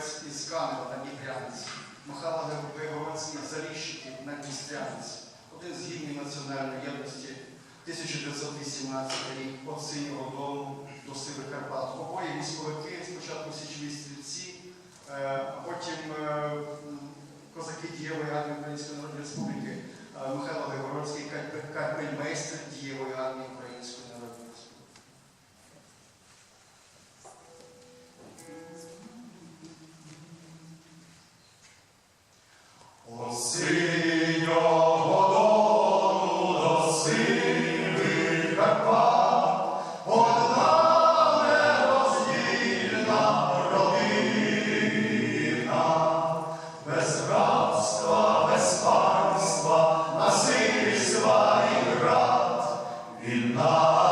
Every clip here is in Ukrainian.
Горовець із Канева на Дніпрянці, Михайло Григоровець із Заліщики на Дністрянці, один з гімнів національної єдності. 1918 рік, отці Ah.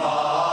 Shiva.